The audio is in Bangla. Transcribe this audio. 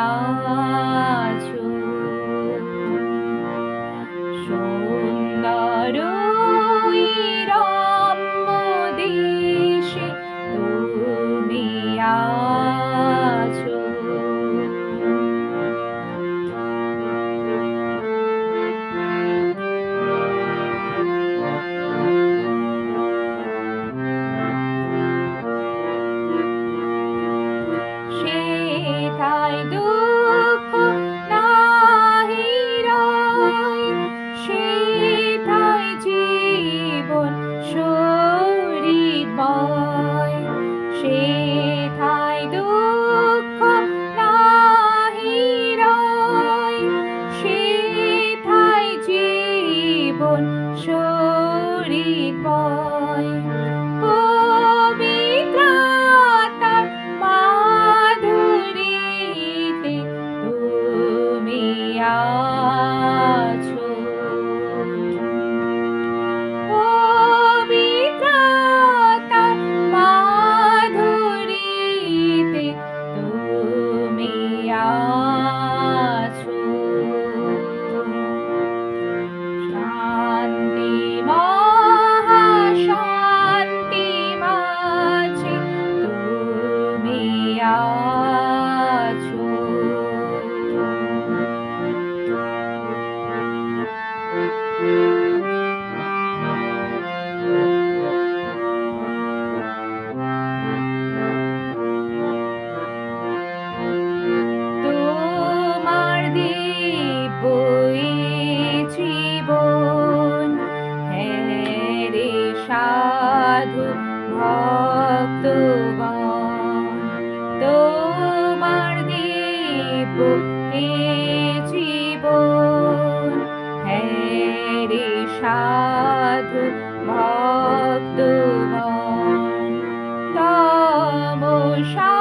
有 Bye. সাধু ভক্ত তোমার দীপ জীবন। হ্যারে সাধু ভক্ত তম সা